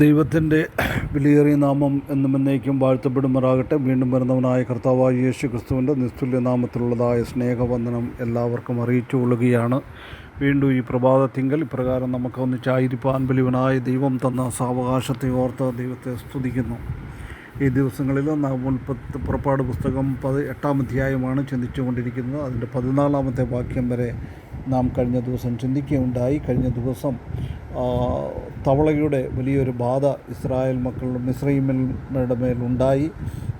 ദൈവത്തിന്റെ വിലയേറിയ നാമം എന്നും എന്നേക്കും വാഴ്ത്തപ്പെടുമാറാകട്ടെ. വീണ്ടും വരുന്നവനായ കർത്താവായ യേശു ക്രിസ്തുവിന്റെ നിസ്തുല്യ നാമത്തിലുള്ളതായ സ്നേഹവന്ദനം എല്ലാവർക്കും അറിയിച്ചു കൊള്ളുകയാണ്. വീണ്ടും ഈ പ്രഭാതത്തിങ്കൽ ഇപ്രകാരം നമുക്ക് ഒന്നിച്ചായിരിക്കാൻ ബലിവനായ ദൈവം തന്ന സാവകാശത്തെ ഓർത്ത് ദൈവത്തെ സ്തുതിക്കുന്നു. ഈ ദിവസങ്ങളിൽ നാം മുൻപത്ത് പുറപ്പാട് പുസ്തകം പത് എട്ടാം അധ്യായമാണ് ചിന്തിച്ചുകൊണ്ടിരിക്കുന്നത്. അതിന്റെ പതിനാലാമത്തെ വാക്യം വരെ നാം കഴിഞ്ഞ ദിവസം ചിന്തിക്കുകയുണ്ടായി. കഴിഞ്ഞ ദിവസം തവളയുടെ വലിയൊരു ബാധ ഇസ്രായേൽ മക്കളുടെ മിശ്രൈമിന്റെ മേലുണ്ടായി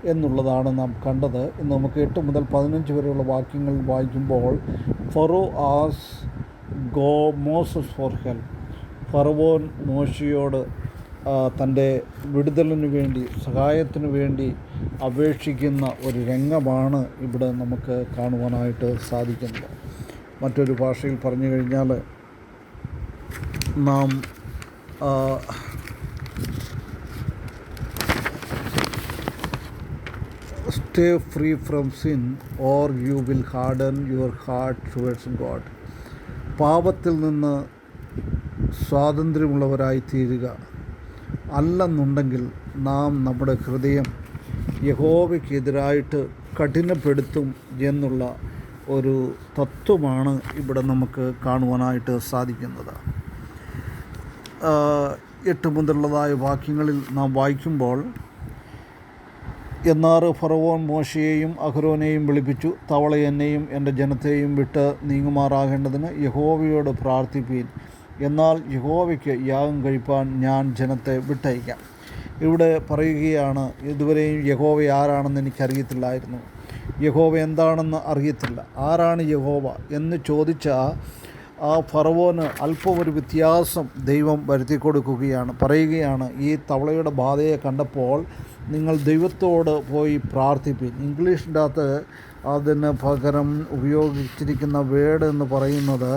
എന്നുള്ളതാണ് നാം കണ്ടത്. ഇന്ന് നമുക്ക് എട്ട് മുതൽ പതിനഞ്ച് വരെയുള്ള വാക്യങ്ങൾ വായിക്കുമ്പോൾ Pharaoh as go Moses for help ഫറവോൻ മോശയോട് തന്റെ വിടുതലിന് വേണ്ടി സഹായത്തിനു വേണ്ടി അപേക്ഷിക്കുന്ന ഒരു രംഗമാണ് ഇവിടെ നമുക്ക് കാണുവാനായിട്ട് സാധിക്കുന്നത്. മറ്റൊരു ഭാഷയിൽ പറഞ്ഞു കഴിഞ്ഞാൽ നാം stay free from sin or you will harden your heart towards God പാപത്തിൽ നിന്ന് സ്വാതന്ത്ര്യമുള്ളവരായി തീരുക അല്ലെന്നുണ്ടെങ്കിൽ നാം നമ്മുടെ ഹൃദയം യഹോവയ്ക്കെതിരായിട്ട് കഠിനപ്പെടുത്തും എന്നുള്ള ഒരു തത്വമാണ് ഇവിടെ നമുക്ക് കാണുവാനായിട്ട് സാധിക്കുന്നത്. എട്ട് മുതലുള്ളതായ വാക്യങ്ങളിൽ നാം വായിക്കുമ്പോൾ എന്നാറ് ഫറവോൻ മോശയെയും അഹ്റോനെയും വിളിപ്പിച്ചു തവള എന്നെയും എന്റെ ജനത്തെയും വിട്ട് നീങ്ങുമാറാകേണ്ടതിന് യഹോവയോട് പ്രാർത്ഥിപ്പീൻ. എന്നാൽ യഹോവയ്ക്ക് യാഗം കഴിപ്പാൻ ഞാൻ ജനത്തെ വിട്ടയക്കാം. ഇവിടെ പറയുകയാണ് ഇതുവരെയും യഹോവ ആരാണെന്ന് എനിക്കറിയത്തില്ലായിരുന്നു. യഹോവ എന്താണെന്ന് അറിയത്തില്ല. ആരാണ് യഹോവ? എന്ന് ചോദിച്ച ആ ഫറവോന് അല്പം ഒരു വ്യത്യാസം ദൈവം വരുത്തി കൊടുക്കുകയാണ് പറയുകയാണ് ഈ തവളയുടെ ബാധയെ കണ്ടപ്പോൾ നിങ്ങൾ ദൈവത്തോട് പോയി പ്രാർത്ഥിപ്പിൻ ഇംഗ്ലീഷിന്റെ അകത്ത് അതിന് പകരം ഉപയോഗിച്ചിരിക്കുന്ന വേർഡ് എന്ന് പറയുന്നത്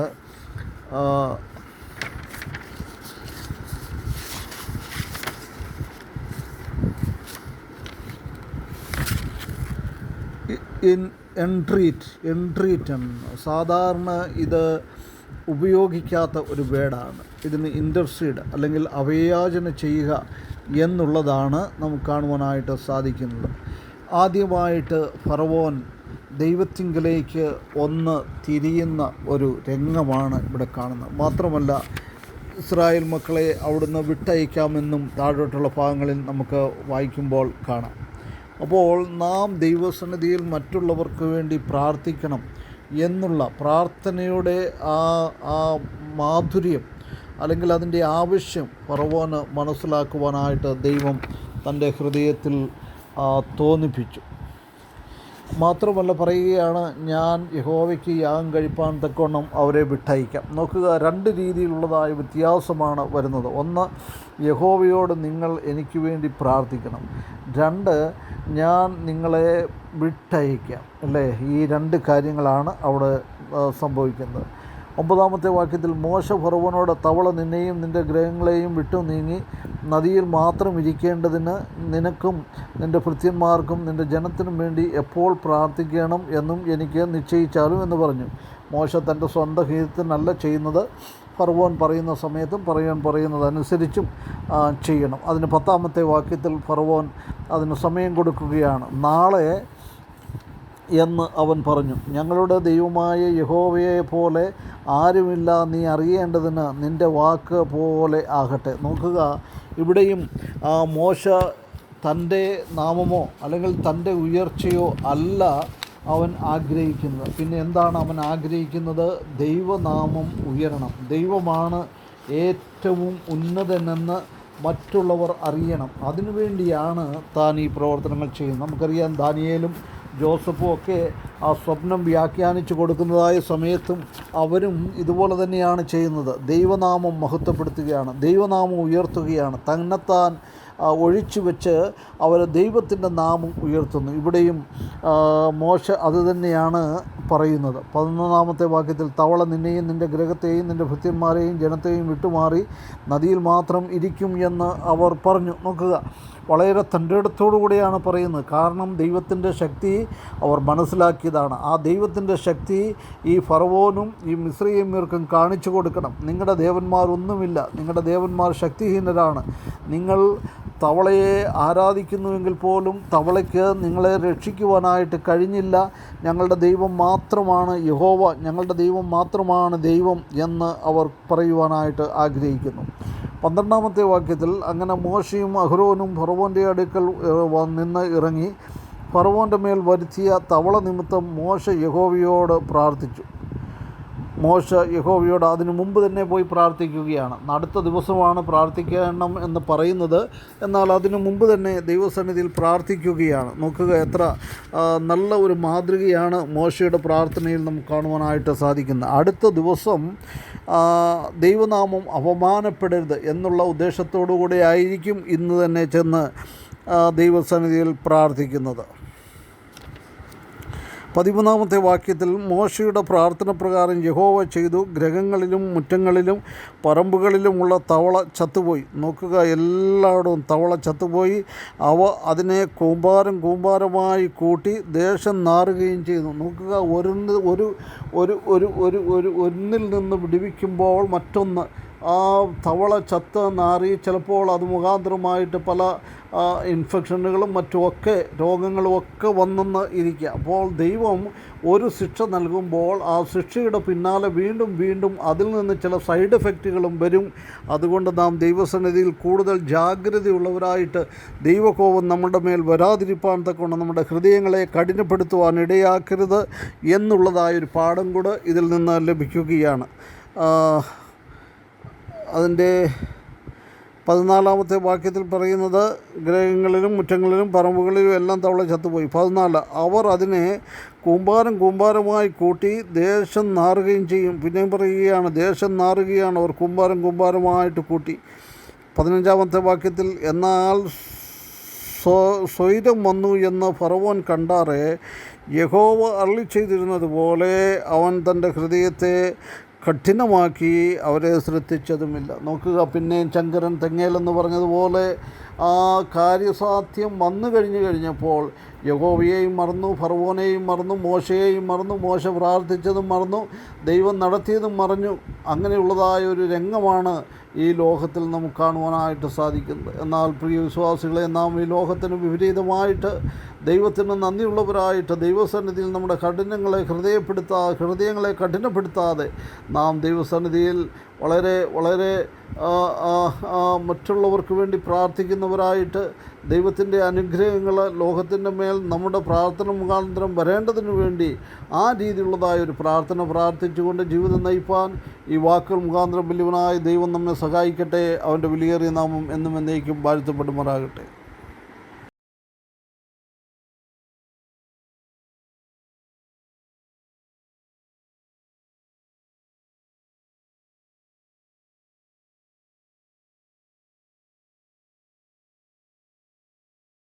ഇൻ എൻട്രീറ്റ് എൻട്രീറ്റ് സാധാരണ ഇത് ഉപയോഗിക്കാത്ത ഒരു വേർഡാണ് ഇതിന് ഇന്റർസീഡ് അല്ലെങ്കിൽ അവയാചന ചെയ്യുക എന്നുള്ളതാണ് നമുക്ക് കാണുവാനായിട്ട് സാധിക്കുന്നത്. ആദ്യമായിട്ട് ഫറവോൻ ദൈവത്തിങ്കലേക്ക് ഒന്ന് തിരിയുന്ന ഒരു രംഗമാണ് ഇവിടെ കാണുന്നത്. മാത്രമല്ല ഇസ്രായേൽ മക്കളെ അവിടുന്ന് വിട്ടയക്കാമെന്നും താഴോട്ടുള്ള ഭാഗങ്ങളിൽ നമുക്ക് വായിക്കുമ്പോൾ കാണാം. അപ്പോൾ നാം ദൈവസന്നിധിയിൽ മറ്റുള്ളവർക്ക് വേണ്ടി പ്രാർത്ഥിക്കണം. എന്നുള്ള പ്രാർത്ഥനയുടെ ആ ആ മാധുര്യം അല്ലെങ്കിൽ അതിന്റെ ആവശ്യം പറവോന് മനസ്സിലാക്കുവാനായിട്ട് ദൈവം തന്റെ ഹൃദയത്തിൽ തോന്നിപ്പിച്ചു. മാത്രമല്ല പറയുകയാണ് ഞാൻ യഹോവയ്ക്ക് യാഗം കഴിപ്പാൻ തക്കവണ്ണം അവരെ വിട്ടയക്കാം നോക്കുക രണ്ട് രീതിയിലുള്ളതായ വ്യത്യാസമാണ് വരുന്നത്. ഒന്ന് യഹോവയോട് നിങ്ങൾ എനിക്ക് വേണ്ടി പ്രാർത്ഥിക്കണം. രണ്ട് ഞാൻ നിങ്ങളെ വിട്ടയക്കാം അല്ലേ? ഈ രണ്ട് കാര്യങ്ങളാണ് അവിടെ സംഭവിക്കുന്നത്. ഒമ്പതാമത്തെ വാക്യത്തിൽ മോശ ഫറവനോട് തവള നിന്നെയും നിന്റെ ഗ്രഹങ്ങളെയും വിട്ടു നീങ്ങി നദിയിൽ മാത്രം ഇരിക്കേണ്ടതിന് നിനക്കും നിന്റെ ഭൃത്യന്മാർക്കും നിന്റെ ജനത്തിനും വേണ്ടി എപ്പോൾ പ്രാർത്ഥിക്കണം എന്നും എനിക്ക് നിശ്ചയിച്ചാലും എന്ന് പറഞ്ഞു. മോശ തന്റെ സ്വന്തം ഹിതത്തിനല്ല ചെയ്യുന്നത്. ഫർവോൻ പറയുന്ന സമയത്തും പറയാൻ പറയുന്നത് അനുസരിച്ചും ചെയ്യണം. അതിന് പത്താമത്തെ വാക്യത്തിൽ ഫർവോൻ അതിന് സമയം കൊടുക്കുകയാണ്. നാളെ എന്ന് അവൻ പറഞ്ഞു. ഞങ്ങളുടെ ദൈവമായ യഹോവയെ പോലെ ആരുമില്ല നീ അറിയേണ്ടതിന് നിന്റെ വാക്ക് പോലെ ആകട്ടെ. നോക്കുക ഇവിടെയും മോശ തന്റെ നാമമോ അല്ലെങ്കിൽ തന്റെ ഉയർച്ചയോ അല്ല അവൻ ആഗ്രഹിക്കുന്നത്. പിന്നെ എന്താണ് അവൻ ആഗ്രഹിക്കുന്നത്? ദൈവനാമം ഉയരണം. ദൈവമാണ് ഏറ്റവും ഉന്നതനെന്ന് മറ്റുള്ളവർ അറിയണം. അതിനുവേണ്ടിയാണ് താൻ ഈ പ്രവർത്തനങ്ങൾ ചെയ്യുന്നത്. നമുക്കറിയാം ദാനിയേലും ജോസഫും ഒക്കെ ആ സ്വപ്നം വ്യാഖ്യാനിച്ചു കൊടുക്കുന്നതായ സമയത്തും അവരും ഇതുപോലെ തന്നെയാണ് ചെയ്യുന്നത്. ദൈവനാമം മഹത്വപ്പെടുത്തുകയാണ് ദൈവനാമം ഉയർത്തുകയാണ്. തന്നെത്താൻ ഒഴിച്ചു വെച്ച് അവർ ദൈവത്തിന്റെ നാമം ഉയർത്തുന്നു. ഇവിടെയും മോശ അത് തന്നെയാണ് പറയുന്നത്. പതിനൊന്നാമത്തെ വാക്യത്തിൽ തവള നിന്നെയും നിന്റെ ഗ്രഹത്തെയും നിന്റെ ഭൃത്യന്മാരെയും ജനത്തെയും വിട്ടുമാറി നദിയിൽ മാത്രം ഇരിക്കും എന്ന് അവർ പറഞ്ഞു. നോക്കുക വളരെ തന്റെടത്തോടു കൂടിയാണ് പറയുന്നത്. കാരണം ദൈവത്തിന്റെ ശക്തി അവർ മനസ്സിലാക്കിയതാണ്. ആ ദൈവത്തിന്റെ ശക്തി ഈ ഫറവോനും ഈ മിശ്രീമ്യർക്കും കാണിച്ചു കൊടുക്കണം. നിങ്ങളുടെ ദേവന്മാരൊന്നുമില്ല നിങ്ങളുടെ ദേവന്മാർ ശക്തിഹീനരാണ്. നിങ്ങൾ തവളയെ ആരാധിക്കുന്നുവെങ്കിൽ പോലും തവളയ്ക്ക് നിങ്ങളെ രക്ഷിക്കുവാനായിട്ട് കഴിഞ്ഞില്ല. ഞങ്ങളുടെ ദൈവം മാത്രമാണ് യഹോവ. ഞങ്ങളുടെ ദൈവം മാത്രമാണ് ദൈവം എന്ന് അവർ പറയുവാനായിട്ട് ആഗ്രഹിക്കുന്നു. പന്ത്രണ്ടാമത്തെ വാക്യത്തിൽ അങ്ങനെ മോശയും അഹ്റോനും ഫറവോന്റെ അടുക്കൽ നിന്ന് ഇറങ്ങി ഫറവോന്റെ മേൽ വരുത്തിയ തവള നിമിത്തം മോശ യഹോവയോട് പ്രാർത്ഥിച്ചു. മോശ യഹോവയോട് അതിനു മുമ്പ് തന്നെ പോയി പ്രാർത്ഥിക്കുകയാണ്. അടുത്ത ദിവസമാണ് പ്രാർത്ഥിക്കണം എന്ന് പറയുന്നത്. എന്നാൽ അതിനു മുമ്പ് തന്നെ ദൈവസന്നിധിയിൽ പ്രാർത്ഥിക്കുകയാണ്. നോക്കുക എത്ര നല്ല ഒരു മാതൃകയാണ് മോശയുടെ പ്രാർത്ഥനയിൽ നമുക്ക് കാണുവാനായിട്ട് സാധിക്കുന്നത്. അടുത്ത ദിവസം ദൈവനാമം അപമാനപ്പെടരുത് എന്നുള്ള ഉദ്ദേശത്തോടു കൂടെ ആയിരിക്കും ഇന്ന് തന്നെ ചെന്ന് ദൈവസന്നിധിയിൽ പ്രാർത്ഥിക്കുന്നത്. പതിമൂന്നാമത്തെ വാക്യത്തിൽ മോശയുടെ പ്രാർത്ഥന പ്രകാരം യഹോവ ചെയ്തു ഗ്രഹങ്ങളിലും മുറ്റങ്ങളിലും പറമ്പുകളിലുമുള്ള തവള ചത്തുപോയി. നോക്കുക എല്ലായിടവും തവള ചത്തുപോയി. അവ അതിനെ കൂമ്പാരം കൂമ്പാരമായി കൂട്ടി ദേശം നാറുകയും ചെയ്തു. നോക്കുക ഒരു ഒരു ഒരു ഒരു ഒരു ഒന്നിൽ നിന്ന് വിടുവിക്കുമ്പോൾ മറ്റൊന്ന് ആ തവള ചത്ത് നാറി ചിലപ്പോൾ അത് മുഖാന്തരമായിട്ട് പല ഇൻഫെക്ഷനുകളും മറ്റുമൊക്കെ രോഗങ്ങളും ഒക്കെ വന്നെന്ന് ഇരിക്കുക. അപ്പോൾ ദൈവം ഒരു ശിക്ഷ നൽകുമ്പോൾ ആ ശിക്ഷയുടെ പിന്നാലെ വീണ്ടും വീണ്ടും അതിൽ നിന്ന് ചില സൈഡ് എഫക്റ്റുകളും വരും. അതുകൊണ്ട് നാം ദൈവസന്നിധിയിൽ കൂടുതൽ ജാഗ്രതയുള്ളവരായിട്ട് ദൈവകോപം നമ്മുടെ മേൽ വരാതിരിപ്പാൻ തക്കൊണ്ട് നമ്മുടെ ഹൃദയങ്ങളെ കഠിനപ്പെടുത്തുവാൻ ഇടയാക്കരുത് എന്നുള്ളതായൊരു പാഠം കൂടെ ഇതിൽ നിന്ന് ലഭിക്കുകയാണ്. അതിന്റെ പതിനാലാമത്തെ വാക്യത്തിൽ പറയുന്നത് ഗ്രഹങ്ങളിലും മുറ്റങ്ങളിലും പറമ്പുകളിലും എല്ലാം തവള ചത്തുപോയി. പതിനാല് അവർ അതിനെ കൂമ്പാരം കൂമ്പാരമായി കൂട്ടി ദേശം നാറുകയും ചെയ്യും. പിന്നെയും പറയുകയാണ് ദേശം നാറുകയാണ് അവർ കൂമ്പാരം കൂമ്പാരമായിട്ട് കൂട്ടി. പതിനഞ്ചാമത്തെ വാക്യത്തിൽ എന്നാൽ സ്വ സ്വൈരം വന്നു എന്ന് ഫറവോൻ കണ്ടാറെ യഹോവ അള്ളി ചെയ്തിരുന്നത് പോലെ അവൻ തന്റെ ഹൃദയത്തെ കഠിനമാക്കി അവരെ ശ്രദ്ധിച്ചതുമില്ല. നോക്കുക പിന്നെയും ശങ്കരൻ തെങ്ങേലെന്ന് പറഞ്ഞതുപോലെ ആ കാര്യസാധ്യം വന്നു കഴിഞ്ഞു കഴിഞ്ഞപ്പോൾ യഹോവയെയും മറന്നു ഫർവോനെയും മറന്നു മോശയെയും മറന്നു മോശ പ്രാർത്ഥിച്ചതും മറന്നു ദൈവം നടത്തിയതും മറഞ്ഞു. അങ്ങനെയുള്ളതായ ഒരു രംഗമാണ് ഈ ലോകത്തിൽ നമുക്ക് കാണുവാനായിട്ട് സാധിക്കുന്നത്. എന്നാൽ പ്രിയ വിശ്വാസികളെ നാം ഈ ലോകത്തിന് വിപരീതമായിട്ട് ദൈവത്തിന് നന്ദിയുള്ളവരായിട്ട് ദൈവസന്നിധിയിൽ നമ്മുടെ കഠിനങ്ങളെ ഹൃദയപ്പെടുത്താ ഹൃദയങ്ങളെ കഠിനപ്പെടുത്താതെ നാം ദൈവസന്നിധിയിൽ വളരെ വളരെ മറ്റുള്ളവർക്ക് വേണ്ടി പ്രാർത്ഥിക്കുന്നവരായിട്ട് ദൈവത്തിന്റെ അനുഗ്രഹങ്ങൾ ലോകത്തിന്റെ മേൽ നമ്മുടെ പ്രാർത്ഥന മുഖാന്തരം വരേണ്ടതിന് വേണ്ടി ആ രീതിയിലുള്ളതായ ഒരു പ്രാർത്ഥന പ്രാർത്ഥിച്ചുകൊണ്ട് ജീവിതം നയിപ്പാൻ ഈ വാക്കുകൾ മുഖാന്തരം വലിയവനായ ദൈവം നമ്മെ സഹായിക്കട്ടെ. അവന്റെ വിലയേറിയ നാമം എന്നും എന്നേക്കും വാഴ്ത്തപ്പെടുമാറാകട്ടെ.